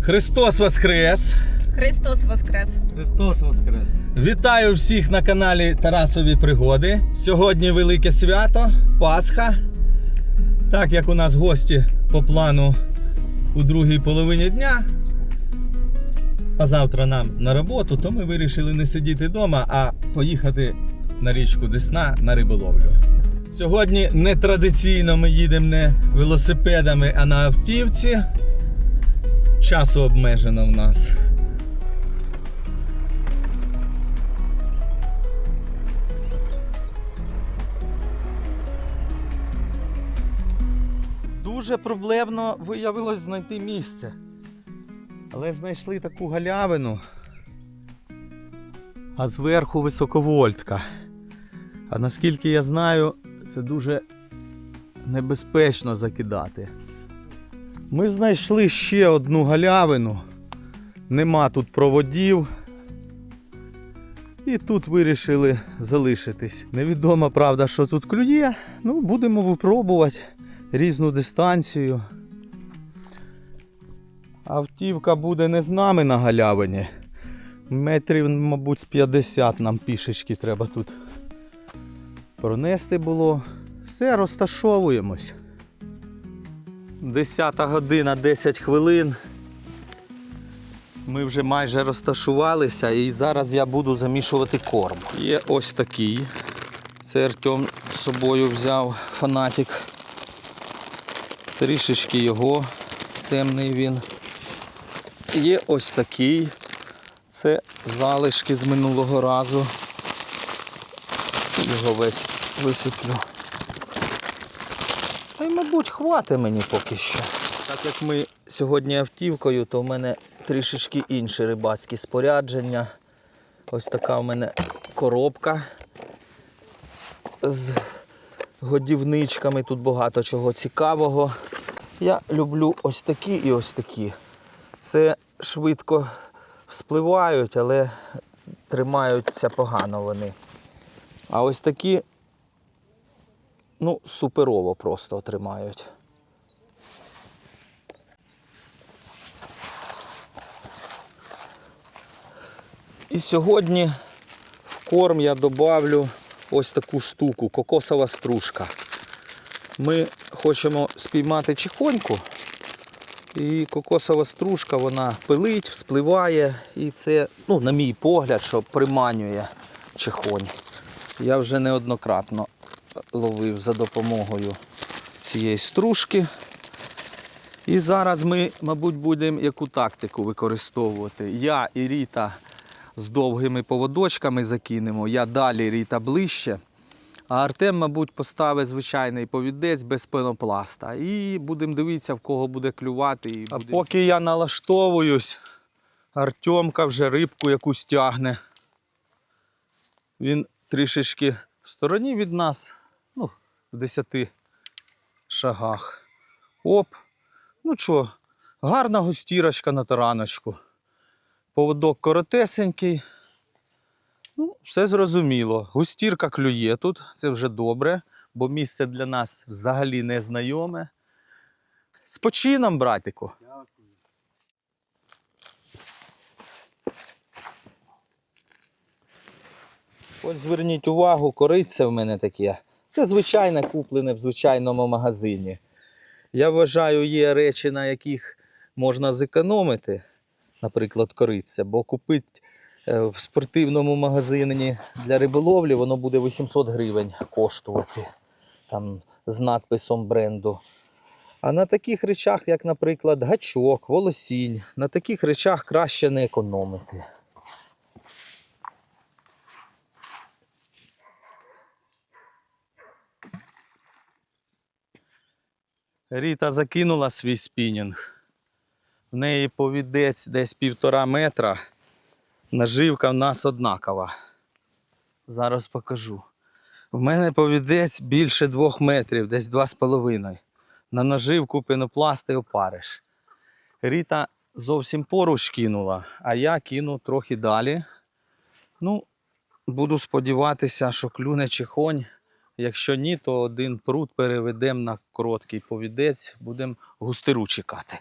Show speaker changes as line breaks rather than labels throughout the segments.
Христос Воскрес!
Христос Воскрес!
Христос Воскрес!
Вітаю всіх на каналі Тарасові Пригоди. Сьогодні велике свято, Пасха. Так як у нас гості по плану у другій половині дня, а завтра нам на роботу, то ми вирішили не сидіти вдома, а поїхати на річку Десна на риболовлю. Сьогодні нетрадиційно ми їдемо не велосипедами, а на автівці. Часу обмежено в нас. Дуже проблемно виявилось знайти місце. Але знайшли таку галявину. А зверху високовольтка. А наскільки я знаю, це дуже небезпечно закидати. Ми знайшли ще одну галявину. Нема тут проводів. І тут вирішили залишитись. Невідомо, правда, що тут клює. Ну, будемо випробувати різну дистанцію. Автівка буде не з нами на галявині. Метрів, мабуть, з 50 нам пішечки треба тут пронести було. Все, розташовуємось. 10 година 10 хвилин. Ми вже майже розташувалися і зараз я буду замішувати корм. Є ось такий. Це Артем з собою взяв фанатик. Трішечки його, темний він. Є ось такий. Це залишки з минулого разу. Його весь висиплю. Та й, мабуть, хватить мені поки що. Так як ми сьогодні автівкою, то в мене трішечки інше рибацьке спорядження. Ось така в мене коробка з годівничками. Тут багато чого цікавого. Я люблю ось такі і ось такі. Це швидко вспливають, але тримаються погано вони. А ось такі, ну, суперово просто тримають. І сьогодні в корм я добавлю ось таку штуку кокосова стружка. Ми хочемо спіймати чихоньку. І кокосова стружка вона пилить, вспливає. І це, ну, на мій погляд, що приманює чихонь. Я вже неоднократно ловив за допомогою цієї стружки. І зараз ми, мабуть, будемо яку тактику використовувати. Я і Ріта з довгими поводочками закинемо, я далі Ріта ближче. А Артем, мабуть, поставить звичайний повідець без пенопласта. І будемо дивитися, в кого буде клювати. І а поки я налаштовуюсь, Артемка вже рибку якусь тягне. Він трішечки в стороні від нас, ну, в 10 шагах. Оп. Ну що, гарна густірочка на тараночку. Поводок коротесенький. Ну, все зрозуміло. Густірка клює тут, це вже добре, бо місце для нас взагалі не знайоме. З почином, братику. Ось зверніть увагу, кориця в мене таке. Це звичайне куплене в звичайному магазині. Я вважаю, є речі, на яких можна зекономити, наприклад, кориця, бо купити е, в спортивному магазині для риболовлі воно буде 800 гривень коштувати там, з надписом бренду. А на таких речах, як, наприклад, гачок, волосінь, на таких речах краще не економити. Ріта закинула свій спінінг. В неї повідець десь півтора метра. Наживка в нас однакова. Зараз покажу. В мене повідець більше двох метрів, десь два з половиною. На наживку пенопласт і опариш. Ріта зовсім поруч кинула, а я кину трохи далі. Ну, буду сподіватися, що клюне чихонь, Якщо ні, то один пруд переведемо на короткий повідець, будемо густиру чекати.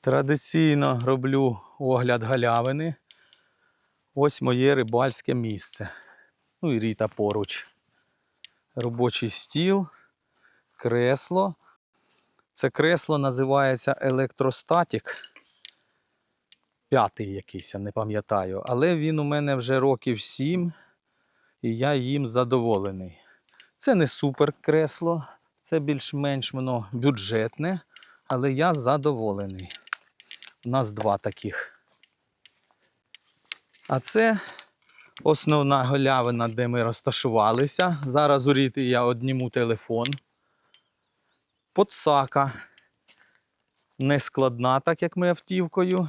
Традиційно роблю огляд галявини. Ось моє рибальське місце. Ну і ріта поруч. Робочий стіл, кресло. Це кресло називається електростатік. П'ятий якийсь, я не пам'ятаю. Але він у мене вже років сім, і я їм задоволений. Це не супер кресло, це більш-менш воно бюджетне, але я задоволений. У нас два таких. А це основна галявина, де ми розташувалися. Зараз у Ріти я одніму телефон. Подсака. Не складна, так як ми автівкою.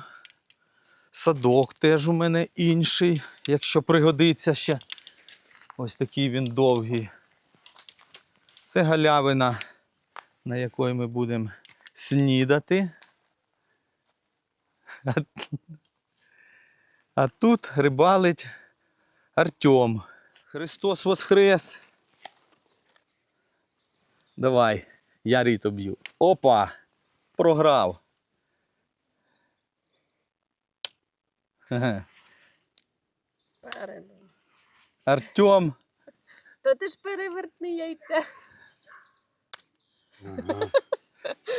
Садок теж у мене інший, якщо пригодиться ще. Ось такий він довгий. Це галявина, на якої ми будемо снідати. А, а тут рибалить Артем. Христос Воскрес. Давай, я ріту б'ю. Опа! Програв. Артем.
То ти ж перевертни яйця.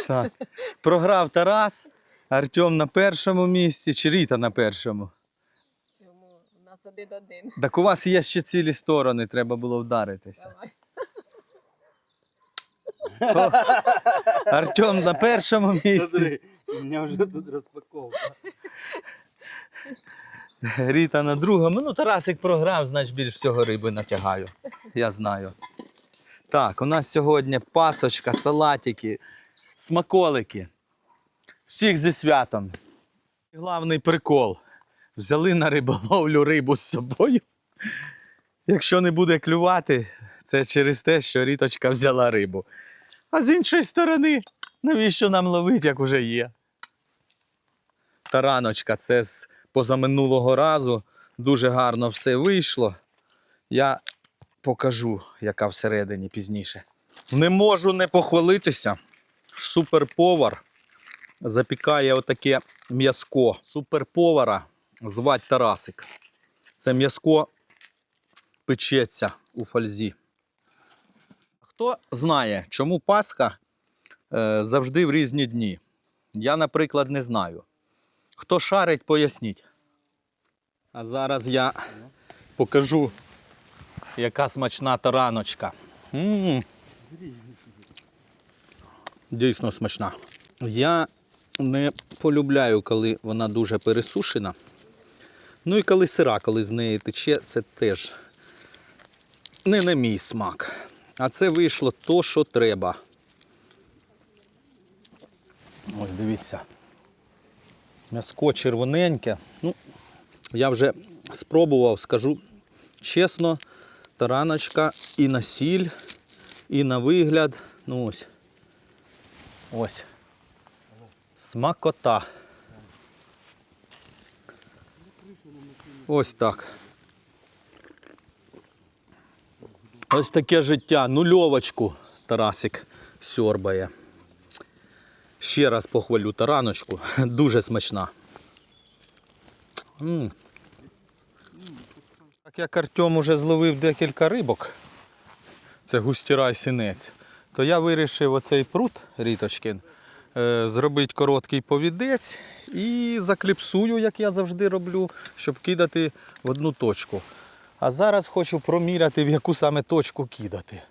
Так. Програв Тарас. Артем на першому місці, чи Ріта на першому.
Чому? У нас один-один.
Так у вас є ще цілі сторони, треба було вдаритися.
Давай.
Артем на першому місці,
Смотри, у меня уже тут распаковка.
Ріта на другому. Ну, Тарасик програв, значить більш всього риби натягаю. Я знаю. Так, у нас сьогодні пасочка, салатики, смаколики. Всіх зі святом. Главний прикол. Взяли на риболовлю рибу з собою. Якщо не буде клювати, це через те, що Ріточка взяла рибу. А з іншої сторони, навіщо нам ловити, як уже є? Тараночка, це з позаминулого разу. Дуже гарно все вийшло. Я покажу, яка всередині пізніше. Не можу не похвалитися. Суперповар запікає отаке м'язко. Суперповара звать Тарасик. Це м'язко печеться у фользі. Хто знає, чому Пасха е, завжди в різні дні? Я, наприклад, не знаю. Хто шарить, поясніть. А зараз я покажу, яка смачна тараночка. м Дійсно смачна. Я не полюбляю, коли вона дуже пересушена. Ну і коли сира, коли з неї тече, це теж не на мій смак. А це вийшло то, що треба. Ось дивіться. М'яско червоненьке. Ну, я вже спробував, скажу чесно, тараночка і на сіль, і на вигляд. Ну ось. Ось. Смакота. Ось так. Ось таке життя. Нульовочку Тарасик сьорбає. Ще раз похвалю тараночку. Дуже смачна. М. Так як Артем уже зловив декілька рибок, це густіра і сінець, то я вирішив оцей прут Ріточкин е, зробити короткий повідець і закліпсую, як я завжди роблю, щоб кидати в одну точку. А зараз хочу проміряти, в яку саме точку кидати.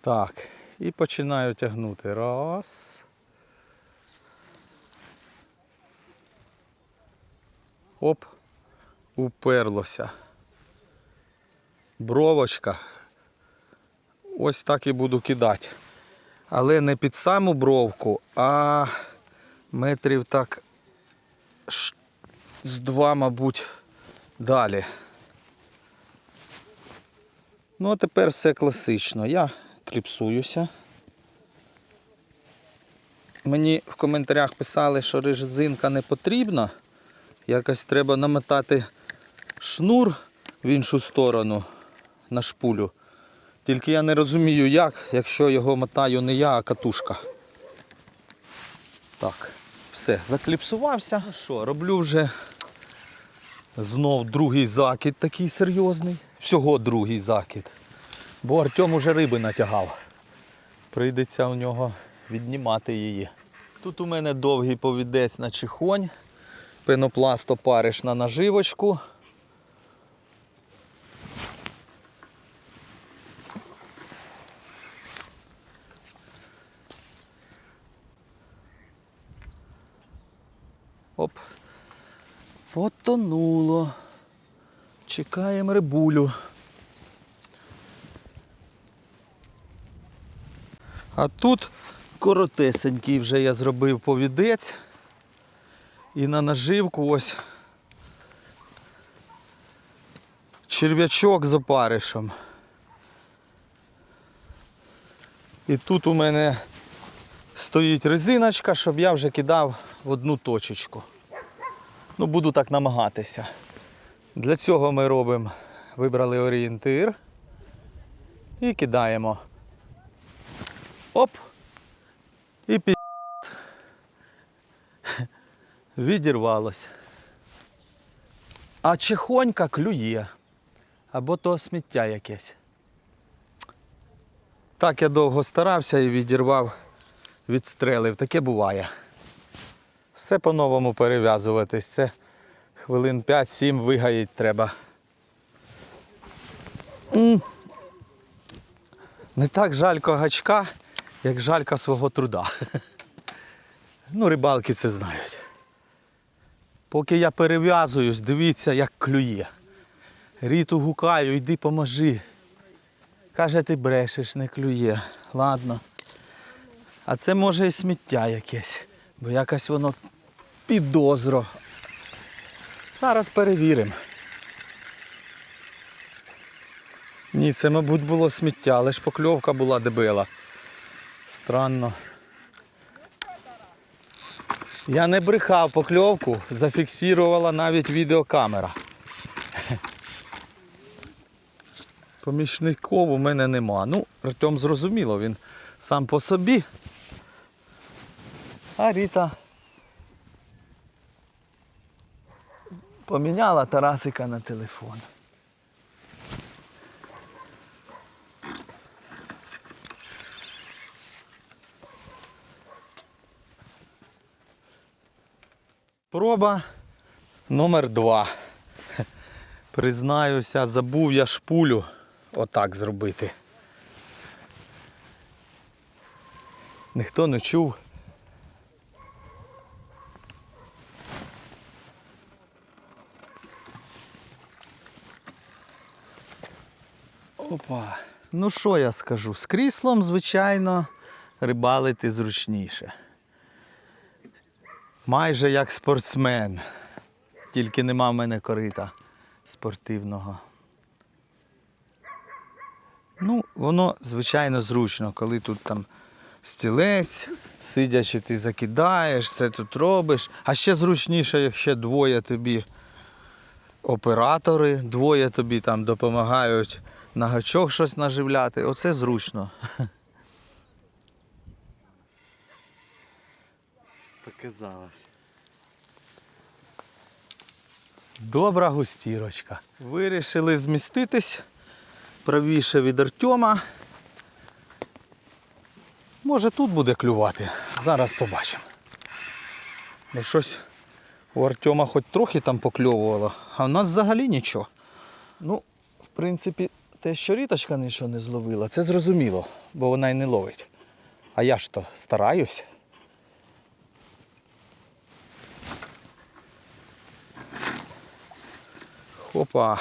Так, і починаю тягнути. Раз. Оп, уперлося. Бровочка. Ось так і буду кидати. Але не під саму бровку, а метрів так з два, мабуть, далі. Ну, а тепер все класично. Я кліпсуюся. Мені в коментарях писали, що резинка не потрібна. Якось треба намотати шнур в іншу сторону на шпулю. Тільки я не розумію як, якщо його мотаю не я, а катушка. Так, все, закліпсувався. Що, роблю вже знов другий закид такий серйозний. Всього другий закид. Бо Артем уже риби натягав. Прийдеться у нього віднімати її. Тут у мене довгий повідець на чихонь, пенопласт опариш на наживочку. Потонуло. Чекаємо рибулю. А тут коротесенький вже я зробив повідець. І на наживку ось черв'ячок з опаришем. І тут у мене стоїть резиночка, щоб я вже кидав в одну точечку. Ну, буду так намагатися. Для цього ми робимо, вибрали орієнтир і кидаємо. Оп! І пі... Відірвалось. А чехонька клює. Або то сміття якесь. Так я довго старався і відірвав, відстрелив. Таке буває. Все по-новому перев'язуватись. Це хвилин 5-7 вигаїть треба. Не так жалько гачка, як жалька свого труда. Ну, рибалки це знають. Поки я перев'язуюсь, дивіться, як клює. Ріту гукаю, йди поможи. Каже, ти брешеш, не клює. Ладно. А це може і сміття якесь, бо якось воно підозро. Зараз перевіримо. Ні, це, мабуть, було сміття, але ж покльовка була дебила. Странно. Я не брехав покльовку, зафіксувала навіть відеокамера. Помічників у мене нема. Ну, Артем зрозуміло, він сам по собі. А Ріта поміняла Тарасика на телефон. Проба номер два. Признаюся, забув я шпулю отак зробити. Ніхто не чув. Опа. Ну що я скажу? З кріслом, звичайно, рибалити зручніше. Майже як спортсмен. Тільки нема в мене корита спортивного. Ну, воно, звичайно, зручно, коли тут там стілець, сидячи, ти закидаєш, все тут робиш. А ще зручніше, якщо двоє тобі оператори, двоє тобі там допомагають на гачок щось наживляти. Оце зручно.
Показалось.
Добра густірочка. Вирішили зміститись правіше від Артема. Може тут буде клювати. Зараз побачимо. Ну щось у Артема хоч трохи там покльовувало, а в нас взагалі нічого. Ну, в принципі, те, що ріточка нічого не зловила, це зрозуміло, бо вона й не ловить. А я ж то стараюсь. Опа.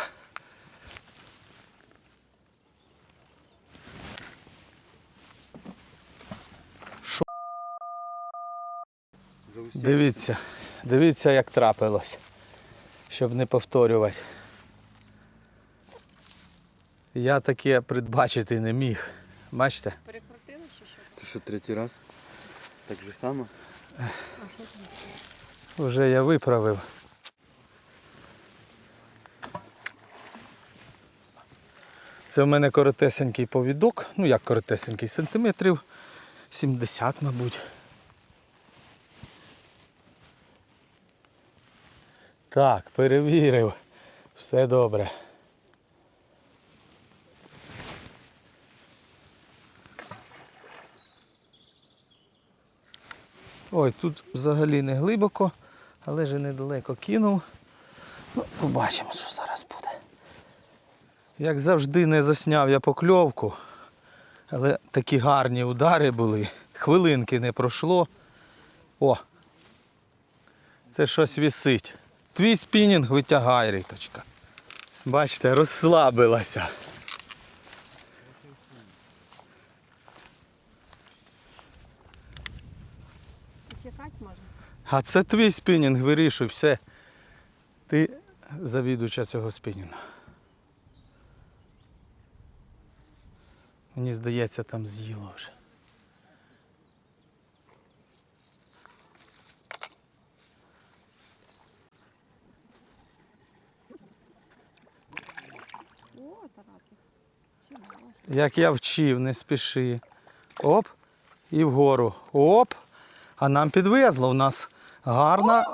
Усім.
Дивіться, дивіться, як трапилось. щоб не повторювати. Я таке передбачити не міг. Бачите?
Перекрутили чи що?
Це що, третій раз? Так же само?
Вже я виправив. Це в мене коротесенький повідок. Ну як коротесенький, сантиметрів 70, мабуть. Так, перевірив. Все добре. Ой, тут взагалі не глибоко, але ж недалеко кинув. Ну, побачимо, що зараз буде. Як завжди не засняв я покльовку, але такі гарні удари були. Хвилинки не пройшло. О! Це щось вісить. Твій спінінг витягай, риточка. Бачите, розслабилася. А це твій спінінг, вирішуй, все. Ти завідувача цього спінінгу. Мені здається, там з'їло вже. Як я вчив, не спіши. Оп, і вгору. Оп. А нам підвезло. У нас гарна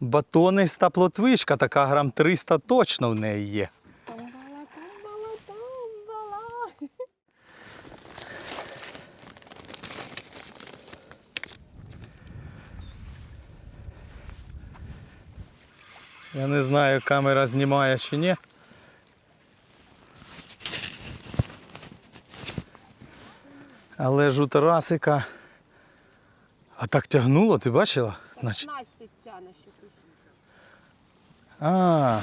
батониста плотвичка, така грам 300 точно в неї є. Я не знаю, камера знімає чи ні. Але ж у Тарасика. Так тягнуло, ти бачила? Наче...
Настя тяне ще.
А,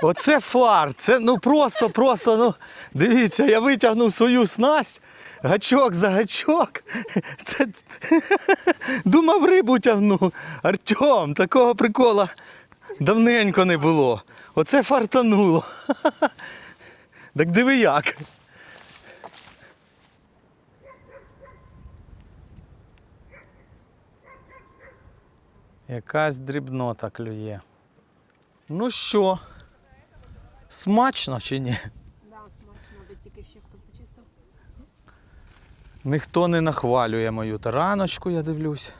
оце фарт. Це ну просто, просто, ну дивіться, я витягнув свою снасть, гачок за гачок. Це... Думав, рибу тягну. Артем, такого прикола давненько не було. Оце фартануло. Так диви як. Якась дрібнота клює. Ну що, смачно чи ні?
Да, смачно, тільки ще хто почистив.
Ніхто не нахвалює мою тараночку, я дивлюсь.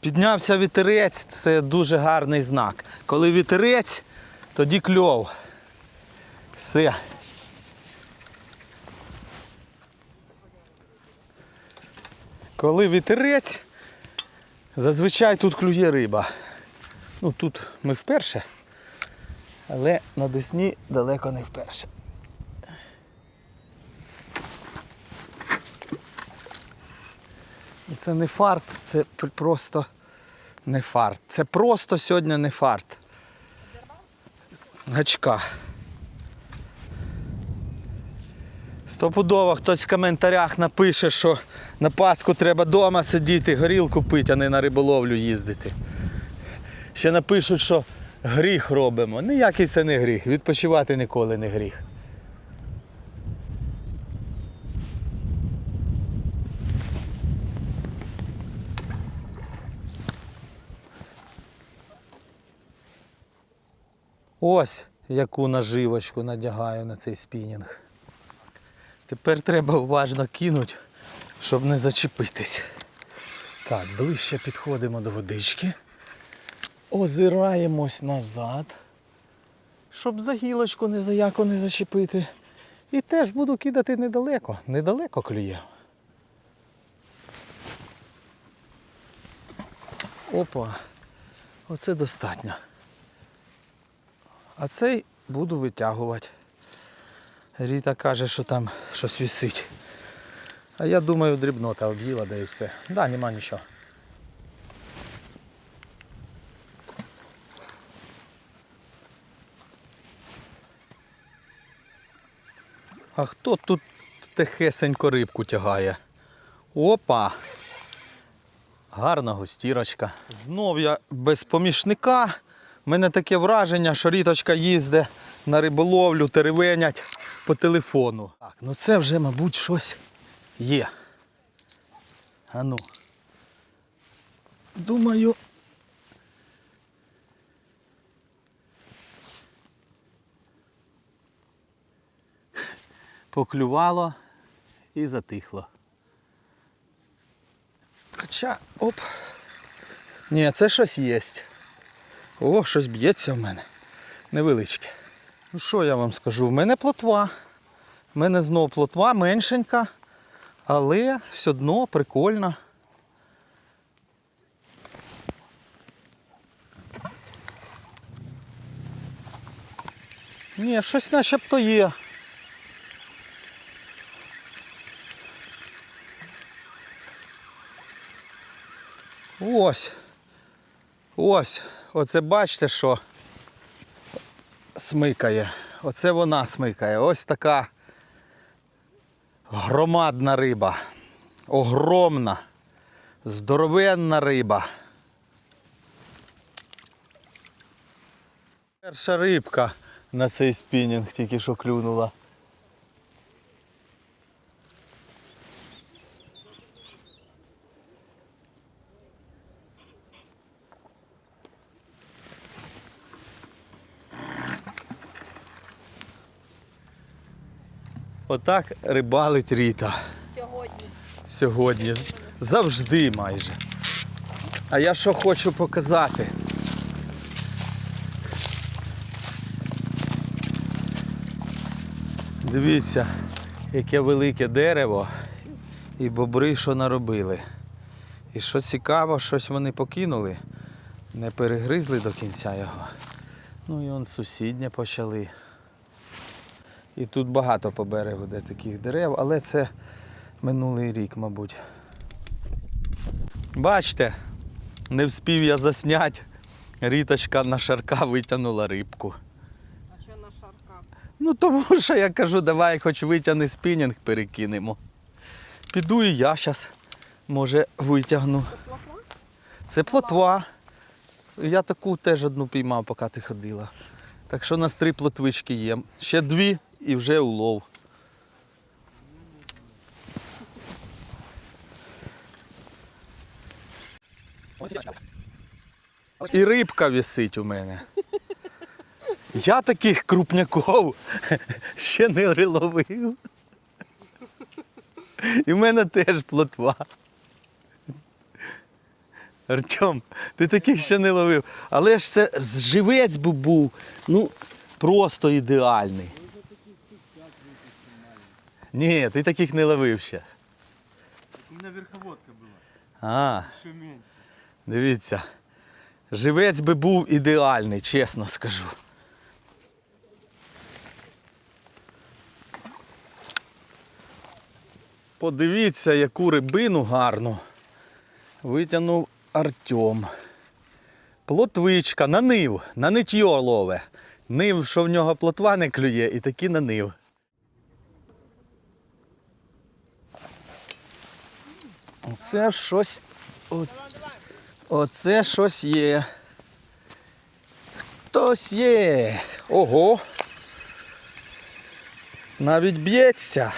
Піднявся вітерець, це дуже гарний знак. Коли вітерець, тоді кльов. Все. Коли вітерець, зазвичай тут клює риба. Ну тут ми вперше, але на Десні далеко не вперше. Це не фарт, це просто не фарт. Це просто сьогодні не фарт. Гачка. Стопудово хтось в коментарях напише, що на Пасху треба вдома сидіти, горілку пити, а не на риболовлю їздити. Ще напишуть, що гріх робимо. Ніякий це не гріх. Відпочивати ніколи не гріх. Ось яку наживочку надягаю на цей спінінг. Тепер треба уважно кинути, щоб не зачепитись. Так, ближче підходимо до водички. Озираємось назад, щоб за гілочку ні за яку не зачепити. І теж буду кидати недалеко. Недалеко клює. Опа. Оце достатньо. А цей буду витягувати. Ріта каже, що там щось висить. А я думаю, дрібнота об'їла, да і все. Да, нема нічого. А хто тут тихесенько рибку тягає? Опа! Гарна густірочка. Знов я без помічника. У мене таке враження, що ріточка їздить на риболовлю, теревенять по телефону. Так, ну це вже, мабуть, щось є. А ну. Думаю. Поклювало і затихло. Хоча, оп. Ні, це щось є. О, щось б'ється в мене. Невеличке. Ну що я вам скажу? У мене плотва. У мене знову плотва меншенька, але все одно прикольно. Ні, щось начебто є. Ось. Ось. Оце бачите, що смикає. Оце вона смикає. Ось така громадна риба. Огромна. Здоровенна риба. Перша рибка на цей спінінг тільки що клюнула. Отак рибалить Ріта
Сьогодні.
сьогодні. Завжди майже. А я що хочу показати. Дивіться, яке велике дерево і бобри що наробили. І що цікаво, щось вони покинули, не перегризли до кінця його. Ну і он сусіднє почали. І тут багато по берегу де таких дерев, але це минулий рік, мабуть. Бачите, не вспів я засняти. Ріточка на шарка витягнула рибку.
А що на шарка?
Ну тому що я кажу, давай хоч витягни спінінг перекинемо. Піду і я зараз, може, витягну.
Це плотва?
Це плотва. Я таку теж одну піймав, поки ти ходила. Так що у нас три плотвички є. Ще дві і вже улов. І рибка висить у мене. Я таких крупняков ще не ловив. І в мене теж плотва. Артем, ти таких ще не ловив. Але ж це живець би був, ну, просто ідеальний. Ні, ти таких не ловив ще.
У меня верховодка была.
А,
Еще меньше.
дивіться. Живець би був ідеальний, чесно скажу. Подивіться, яку рибину гарну витягнув Артем. Плотвичка на нив, на нитьо лове. Нив, що в нього плотва не клює, і таки на нив. Оце щось. Оце, щось є. Хтось є. Ого. Навіть б'ється.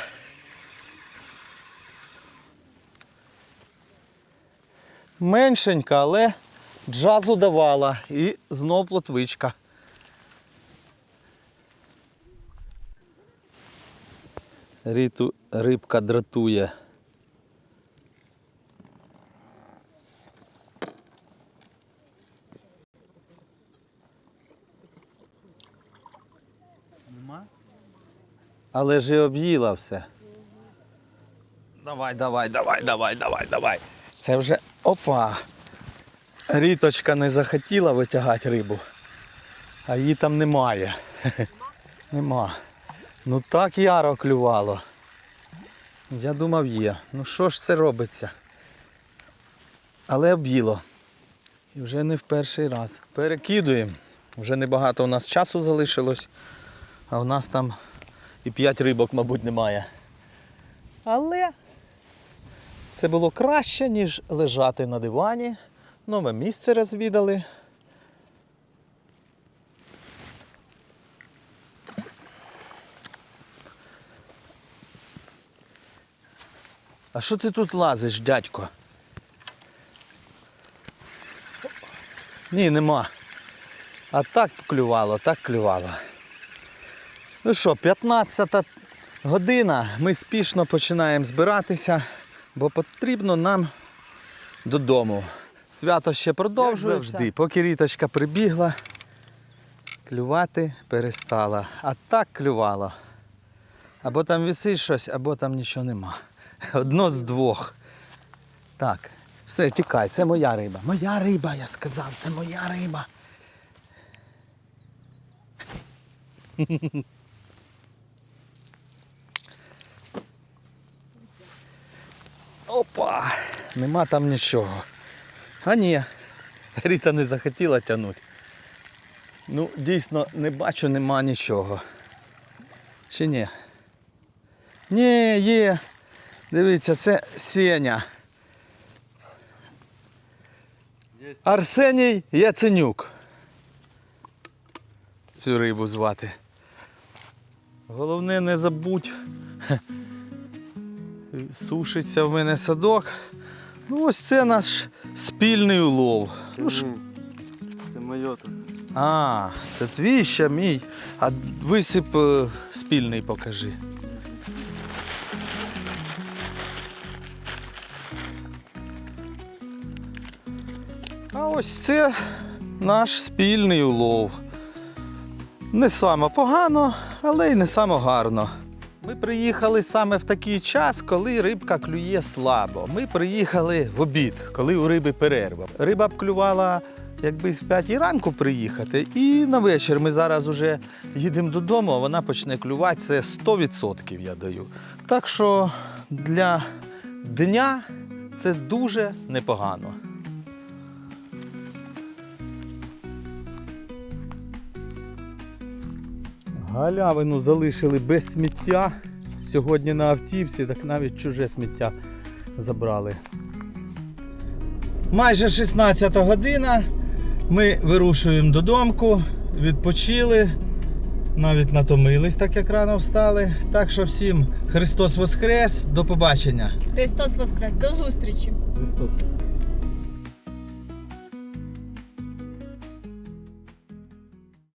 Меншенька, але джазу давала. І знов плотвичка. Ріту рибка дратує. Але ж і об'їла все. Давай, давай, давай, давай, давай, давай. Це вже опа. Ріточка не захотіла витягати рибу, а її там немає. Нема. Ну так яро клювало. Я думав є. Ну що ж це робиться? Але об'їло. І вже не в перший раз. Перекидуємо. Вже небагато у нас часу залишилось, а у нас там і п'ять рибок, мабуть, немає. Але Це було краще, ніж лежати на дивані. Нове місце розвідали. А що ти тут лазиш, дядько? Ні, нема. А так клювало, так клювало. Ну що, 15 година. Ми спішно починаємо збиратися, бо потрібно нам додому. Свято ще продовжується. завжди. Поки ріточка прибігла, клювати перестала. А так клювало. Або там висить щось, або там нічого нема. Одно з двох. Так, все, тікай, це моя риба. Моя риба, я сказав, це моя риба. Опа! Нема там нічого. А ні, Ріта не захотіла тягнути. Ну, дійсно, не бачу, нема нічого. Чи ні? Ні, є. Дивіться, це Сеня. Арсеній Яценюк. Цю рибу звати. Головне не забудь. Сушиться в мене садок. Ну, ось це наш спільний улов. Ну, ж-
Ні, Це моє тут.
а, це твій ще мій. А висип е, спільний покажи. А ось це наш спільний улов. Не саме погано, але й не саме гарно. Ми приїхали саме в такий час, коли рибка клює слабо. Ми приїхали в обід, коли у риби перерва. Риба б клювала, якби з 5 ранку приїхати, і на вечір ми зараз уже їдемо додому, а вона почне клювати. Це 100% я даю. Так що для дня це дуже непогано. Галявину залишили без сміття. Сьогодні на автівці, так навіть чуже сміття забрали. Майже 16 година. Ми вирушуємо додому, відпочили, навіть натомились, так як рано встали. Так що всім Христос Воскрес, до побачення.
Христос Воскрес, до зустрічі!
Христос.